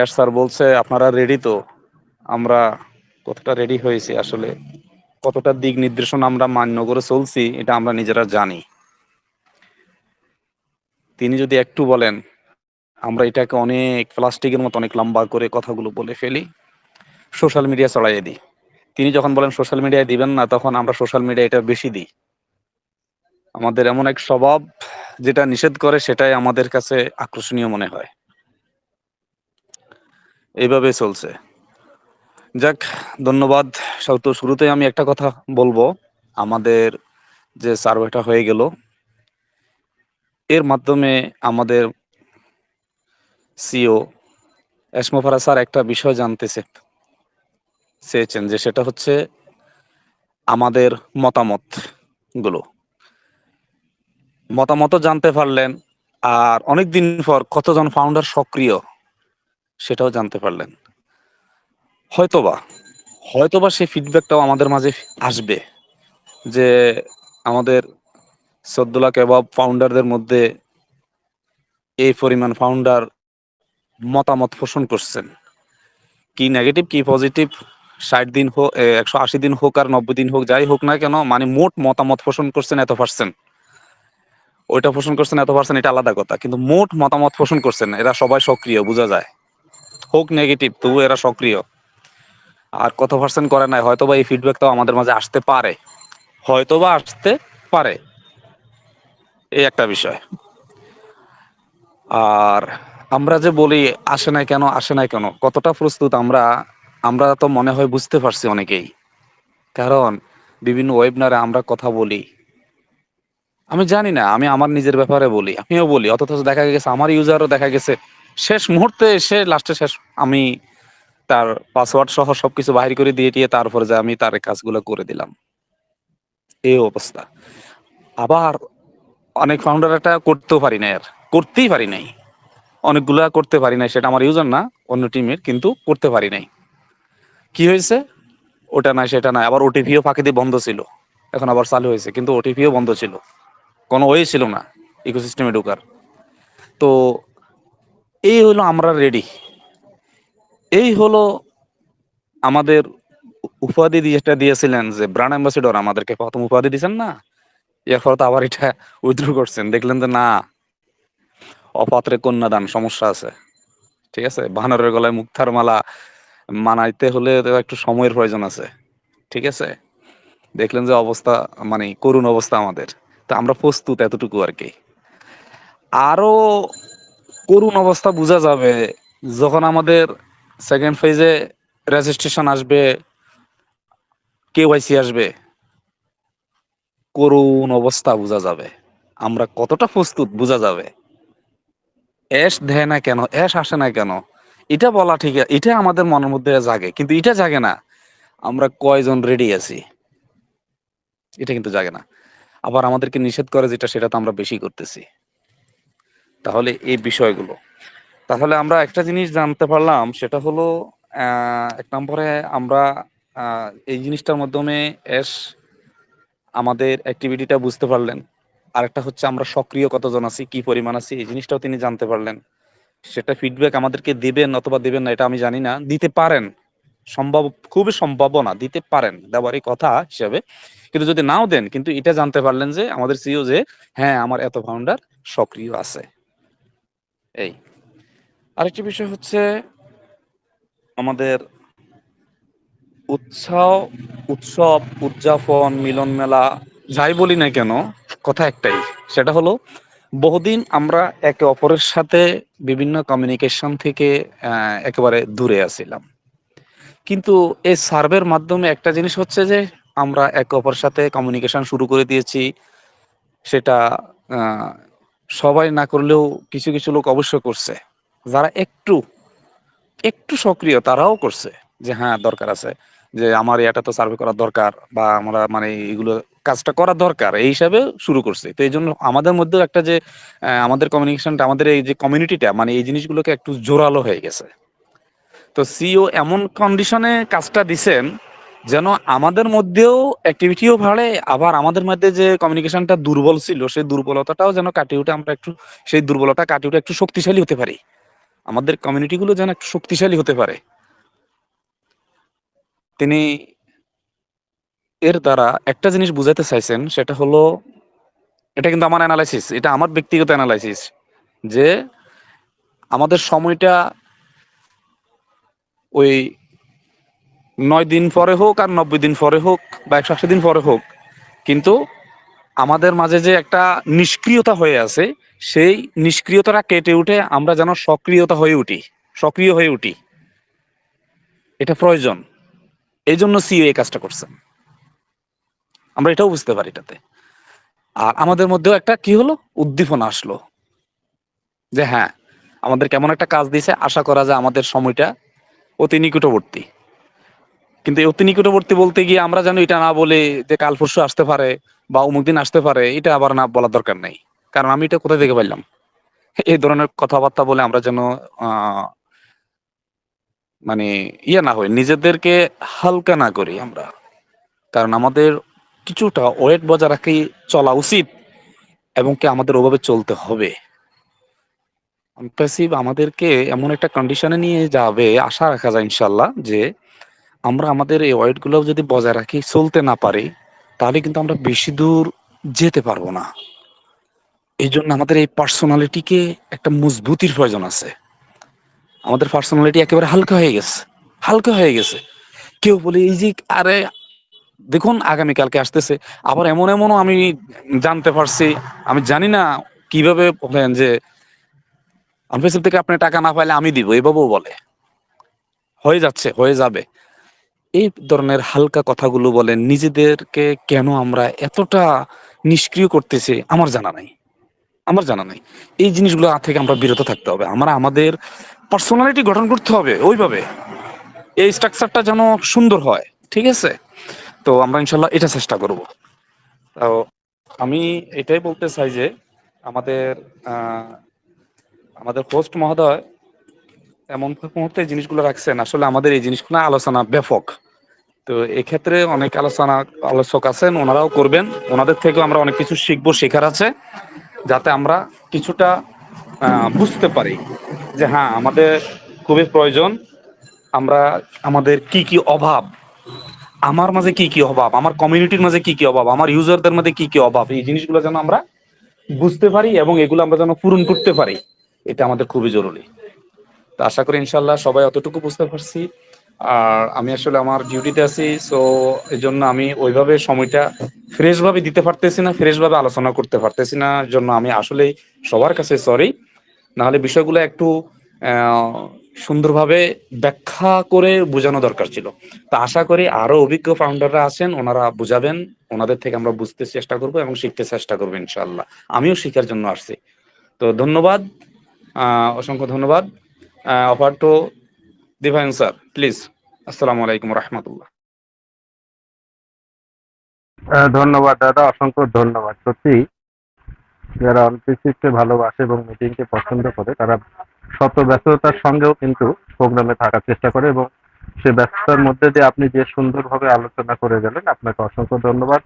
এর স্যার বলছে, আপনারা রেডি তো? আমরা কতটা রেডি হয়েছি আসলে, কতটা দিক নির্দেশনা আমরা মান্য করে চলছি, এটা আমরা নিজেরা জানি। তিনি যদি একটু বলেন, আমরা এটাকে অনেক প্লাস্টিকের মতো অনেক লম্বা করে কথাগুলো বলে ফেলি, সোশ্যাল মিডিয়া ছড়াইয়ে দিই। তিনি যখন বলেন, সোশ্যাল মিডিয়ায় দিবেন না, তখন আমরা সোশ্যাল মিডিয়া এটা বেশি দিই। আমাদের এমন এক স্বভাব, যেটা নিষেধ করে, সেটাই আমাদের কাছে আকর্ষণীয় মনে হয়। এইভাবে চলছে। যাক, ধন্যবাদ। তো শুরুতেই আমি একটা কথা বলব। আমাদের যে সার্ভেটা হয়ে গেল, এর মাধ্যমে আমাদের সিও এসমোফারা স্যার একটা বিষয় জানতেছে। চেয়েছেন যে সেটা হচ্ছে আমাদের মতামতগুলো মতামত জানতে পারলেন, আর অনেক দিন পর কতজন ফাউন্ডার সক্রিয় সেটাও জানতে পারলেন। হয়তোবা হয়তোবা সেই ফিডব্যাকটাও আমাদের মাঝে আসবে যে আমাদের চোদ্দ লাখ এভাব ফাউন্ডারদের মধ্যে এই পরিমাণ ফাউন্ডার মতামত পোষণ করছেন। কি নেগেটিভ কি পজিটিভ ষাট দিন হোক একশো আশি দিন হোক আর নব্বই দিন হোক, যাই হোক না কেন মানে মোট মতামত পোষণ করছেন এত পার্সেন্ট ওইটা পোষণ করছেন এত পার্সেন্ট এটা আলাদা কথা, কিন্তু মোট মতামত পোষণ করছেন, এরা সবাই সক্রিয়, বোঝা যায়। হোক নেগেটিভ তবু এরা সক্রিয়। আর কত পার্সেন্ট করে নাই, হয়তোবা এই ফিডব্যাকটাও আমাদের মাঝে আসতে পারে। হয়তোবা আসতে পারে। এই একটা বিষয়। আর আমরা যে বলি, আসে নাই কেন, আসে নাই কেন, কতটা প্রস্তুত আমরা আমরা তো মনে হয় বুঝতে পারছি অনেকেই। কারণ বিভিন্ন ওয়েবনারে আমরা কথা বলি। আমি জানি না, আমি আমার নিজের ব্যাপারে বলি, আমিও বলি। অথচ দেখা গেছে, আমার ইউজারও দেখা গেছে শেষ মুহূর্তে এসে লাস্টে শেষ আমি তার পাসওয়ার্ড সহ সবকিছু বাহির করে দিয়ে দিয়ে তারপরে যে আমি তার কাজগুলো করে দিলাম। এই অবস্থা। আবার অনেক ফাউন্ডার এটা করতেও পারি না আর। করতেই পারি নাই। অনেকগুলা করতে পারি নাই, সেটা আমার ইউজার না, অন্য টিমের কিন্তু করতে পারি নাই। কি হয়েছে? ওটা নাই, সেটা নাই। আবার ওটিপিও ফাঁকি দিয়ে বন্ধ ছিল। এখন আবার চালু হয়েছে, কিন্তু ওটিপিও বন্ধ ছিল। কোনো ওয়ে ছিল না ইকোসিস্টেমে ঢোকার। তো এই হলো আমরা রেডি এই হলো আমাদের উপাধি যেটা দিয়েছিলেন যে ব্রান্ড অ্যাম্বাসিডর আমাদেরকে প্রথম উপাধি দিয়েছেন না? এরপর তো আবার এটা উইথড্র করছেন। দেখলেন যে না, অপাত্রে কন্যাদান, সমস্যা আছে। ঠিক আছে? বানরের গলায় মুক্তার মালা মানাইতে হলে একটু সময়ের প্রয়োজন আছে। ঠিক আছে? দেখলেন যে অবস্থা মানে করুণ অবস্থা আমাদের। তো আমরা প্রস্তুত এতটুকু আর কি। আরও করুণ অবস্থা বোঝা যাবে। যখন আমাদের সেকেন্ড ফেজে রেজিস্ট্রেশন আসবে কেওয়াইসি আসবে, করুণ অবস্থা বোঝা যাবে। আমরা কতটা প্রস্তুত বোঝা যাবে। অ্যাশ দেয় না কেন? অ্যাশ আসে না কেন? এটা বলা ঠিক, এটা আমাদের মনের মধ্যে জাগে, কিন্তু এটা জাগে না। আমরা কয়জন রেডি আছি? এটা কিন্তু জাগে না। আবার আমাদেরকে নিষেধ করে যেটা, সেটা তো আমরা বেশি করতেছি। তাহলে এই বিষয়গুলো। তাহলে আমরা একটা জিনিস জানতে পারলাম, সেটা হলো এক নম্বরে আমরা এই জিনিসটার মাধ্যমে এস আমাদের অ্যাক্টিভিটিটা বুঝতে পারলেন। আরেকটা হচ্ছে আমরা সক্রিয় কতজন আছি, কি পরিমাণ আছি, এই জিনিসটাও তিনি জানতে পারলেন। সেটা ফিডব্যাক আমাদেরকে দেবেন অথবা দেবেন না, এটা আমি জানি না। দিতে পারেন, সম্ভব, খুবই সম্ভাবনা দিতে পারেন, দেওয়ারই কথা হিসাবে। কিন্তু যদি নাও দেন, কিন্তু এটা জানতে পারলেন যে আমাদের সিও যে হ্যাঁ আমার এত ফাউন্ডার সক্রিয় আছে। এই। আরেকটি বিষয় হচ্ছে আমাদের উৎসাহ, উৎসব, উদযাপন, মিলন মেলা, যাই বলি না কেন, কথা একটাই, সেটা হলো বহুদিন আমরা একে অপরের সাথে বিভিন্ন কমিউনিকেশন থেকে একেবারে দূরে আছিলাম। কিন্তু এই সার্ভের মাধ্যমে একটা জিনিস হচ্ছে যে আমরা একে অপরের সাথে কমিউনিকেশন শুরু করে দিয়েছি, সেটা সবাই না করলেও কিছু কিছু লোক অবশ্য করছে। যারা একটু একটু সক্রিয় তারাও করছে যে হ্যাঁ দরকার আছে। যে আমার এটা তো সার্ভে করা দরকার বা আমরা মানে এগুলো কাজটা করা দরকার, এই হিসাবে শুরু করছে। তো এই জন্য আমাদের মধ্যেও একটা যে আমাদের কমিউনিকেশনটা আমাদের এই যে কমিউনিটিটা মানে এই জিনিসগুলোকে একটু জোরালো হয়ে গেছে। তো সিও এমন কন্ডিশনে কাজটা দিছেন যেন আমাদের মধ্যেও অ্যাক্টিভিটিও বাড়ে, আবার আমাদের মধ্যে যে কমিউনিকেশনটা দুর্বল ছিল, সেই দুর্বলতাটাও যেন কাটিয়ে উঠে, আমরা একটু, সেই দুর্বলতা কাটিয়ে উঠে একটু শক্তিশালী হতে পারি। আমাদের কমিউনিটিগুলো যেন একটু শক্তিশালী হতে পারে। তিনি এর দ্বারা একটা জিনিস বুঝাতে চাইছেন, সেটা হলো, এটা কিন্তু আমার অ্যানালাইসিস এটা আমার ব্যক্তিগত অ্যানালাইসিস যে আমাদের সময়টা ওই নয় দিন পরে হোক আর নব্বই দিন পরে হোক বা একশো আশি দিন পরে হোক, কিন্তু আমাদের মাঝে যে একটা নিষ্ক্রিয়তা হয়ে আছে, সেই নিষ্ক্রিয়তাটা কেটে উঠে আমরা যেন সক্রিয়তা হয়ে উঠি, সক্রিয় হয়ে উঠি। এটা প্রয়োজন। এই জন্য সিও এই কাজটা করছেন। আমরা এটাও বুঝতে পারি এটাতে। আর আমাদের মধ্যেও একটা কি হলো? উদ্দীপনা আসলো। যে হ্যাঁ আমাদের কেমন একটা কাজ দিছে আশা করা যায় আমাদের সময়টা অতি নিকটবর্তী। কিন্তু অতি নিকটবর্তী বলতে গিয়ে আমরা যেন এটা না বলে যে কাল পরশু আসতে পারে বা অমুক দিন আসতে পারে, এটা আবার না বলার দরকার নেই। কারণ আমি এটা কোথায় থেকে পাইলাম? এই ধরনের কথাবার্তা বলে আমরা যেন মানে ইয়ে না হই, নিজেদেরকে হালকা না করি আমরা। কারণ আমাদের কিছুটা ওয়েট বজায় রাখি চলা উচিত এবং কি আমাদের ওভাবে চলতে হবে। আমাদেরকে এমন একটা কন্ডিশনে নিয়ে যাবে, আশা রাখা যায় ইনশাল্লাহ যে আমরা আমাদের এই ওয়েটগুলো যদি বজায় রাখি, চলতে না পারি, তাহলে কিন্তু আমরা বেশি দূর যেতে পারব না। এই জন্য আমাদের এই পার্সোনালিটিকে একটা মজবুতির প্রয়োজন আছে। আমাদের পার্সোনালিটি একেবারে হালকা হয়ে গেছে, হালকা হয়ে গেছে। কেউ বলে, এই যে, আরে, দেখুন, আগামীকালকে আসতেছে। আবার এমন এমনও আমি জানতে পারছি, আমি জানি না কীভাবে বলেন যে আনফেসিভ থেকে আপনি টাকা না পাইলে আমি দিব। এভাবেও বলে। হয়ে যাচ্ছে, হয়ে যাবে। এই ধরনের হালকা কথাগুলো বলেন, নিজেদেরকে কেন আমরা এতটা নিষ্ক্রিয় করতেছি আমার জানা নাই। আমার জানা নাই। এই জিনিসগুলো থেকে আমরা বিরত থাকতে হবে। আমরা আমাদের পার্সোনালিটি গঠন করতে হবে ওইভাবে। এই স্ট্রাকচারটা যেন সুন্দর হয়, ঠিক আছে? তো আমরা ইনশাল্লাহ এটা চেষ্টা করব। তো আমি এটাই বলতে চাই যে আমাদের আমাদের হোস্ট মহোদয় এমন মুহূর্তে জিনিসগুলো রাখছেন। আসলে আমাদের এই জিনিসগুলো আলোচনা ব্যাপক। তো এক্ষেত্রে অনেক আলোচনা, আলোচক আছেন, ওনারাও করবেন। ওনাদের থেকেও আমরা অনেক কিছু শিখব, শেখার আছে, যাতে আমরা কিছুটা বুঝতে পারি যে হ্যাঁ আমাদের খুবই প্রয়োজন, আমরা আমাদের কি কি অভাব, আমার মাঝে কি কি অভাব, আমার কমিউনিটির মাঝে কি কি অভাব, আমার ইউজারদের মধ্যে কি কি অভাব, এই জিনিসগুলো যেন আমরা বুঝতে পারি এবং এগুলো আমরা যেন পূরণ করতে পারি, এটা আমাদের খুবই জরুরি। তো আশা করি ইনশাল্লাহ সবাই অতটুকু বুঝতে পারছি। আর আমি আসলে আমার ডিউটিতে আছি সো এই জন্য আমি ওইভাবে সময়টা ফ্রেশ ভাবে দিতে পারতেছি না ফ্রেশ ভাবে আলোচনা করতে পারতেছি না জন্য আমি আসলেই সবার কাছে সরি নাহলে বিষয়গুলো একটু সুন্দরভাবে ব্যাখ্যা করে বোঝানো দরকার ছিল। তা আশা করি আরও অভিজ্ঞ ফাউন্ডাররা আছেন, ওনারা বুঝাবেন, ওনাদের থেকে আমরা বুঝতে চেষ্টা করব এবং শিখতে চেষ্টা করব ইনশাল্লাহ আমিও শিখার জন্য আসছি। তো ধন্যবাদ অসংখ্য ধন্যবাদ। অফার দিভাইন স্যার প্লিজ আসসালামু আলাইকুম রহমতুল্লাহ ধন্যবাদ দাদা, অসংখ্য ধন্যবাদ। সত্যি, যারা অনপিসিকে ভালোবাসে এবং মিটিংকে পছন্দ করে, তারা শত ব্যস্ততার সঙ্গেও কিন্তু প্রোগ্রামে থাকার চেষ্টা করে এবং সে ব্যস্ততার মধ্যে দিয়ে আপনি যে সুন্দরভাবে আলোচনা করে গেলেন, আপনাকে অসংখ্য ধন্যবাদ।